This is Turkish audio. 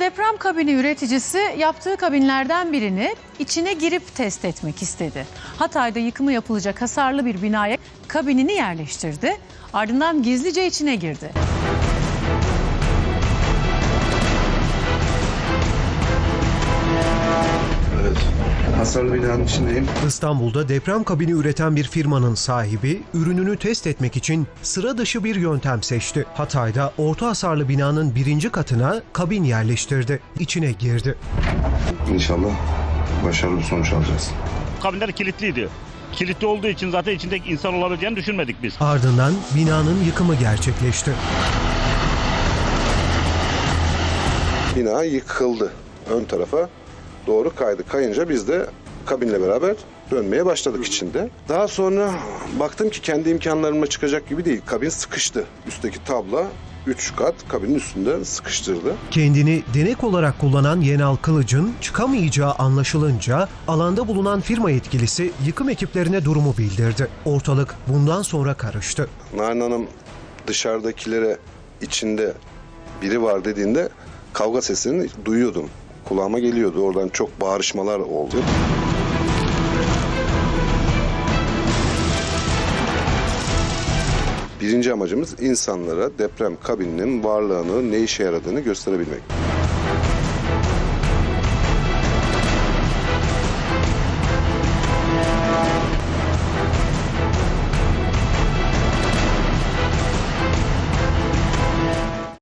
Deprem kabini üreticisi yaptığı kabinlerden birini içine girip test etmek istedi. Hatay'da yıkımı yapılacak hasarlı bir binaya kabinini yerleştirdi. Ardından gizlice içine girdi. Hasarlı binanın içindeyim. İstanbul'da deprem kabini üreten bir firmanın sahibi ürününü test etmek için sıra dışı bir yöntem seçti. Hatay'da orta hasarlı binanın birinci katına kabin yerleştirdi. İçine girdi. İnşallah başarılı bir sonuç alacağız. Kabinler kilitliydi. Kilitli olduğu için zaten içinde insan olabileceğini düşünmedik biz. Ardından binanın yıkımı gerçekleşti. bina yıkıldı. Ön tarafa doğru kaydı. Kayınca biz de kabinle beraber dönmeye başladık içinde. Daha sonra baktım ki kendi imkanlarıma çıkacak gibi değil. Kabin sıkıştı. Üstteki tabla 3 kat kabinin üstünde sıkıştırdı. Kendini denek olarak kullanan Yenal Kılıç'ın çıkamayacağı anlaşılınca alanda bulunan firma yetkilisi yıkım ekiplerine durumu bildirdi. Ortalık bundan sonra karıştı. Narin Hanım dışarıdakilere içinde biri var dediğinde kavga sesini duyuyordum. Kulağıma geliyordu. Oradan çok bağırışmalar oldu. Birinci amacımız insanlara deprem kabininin varlığını, ne işe yaradığını gösterebilmek.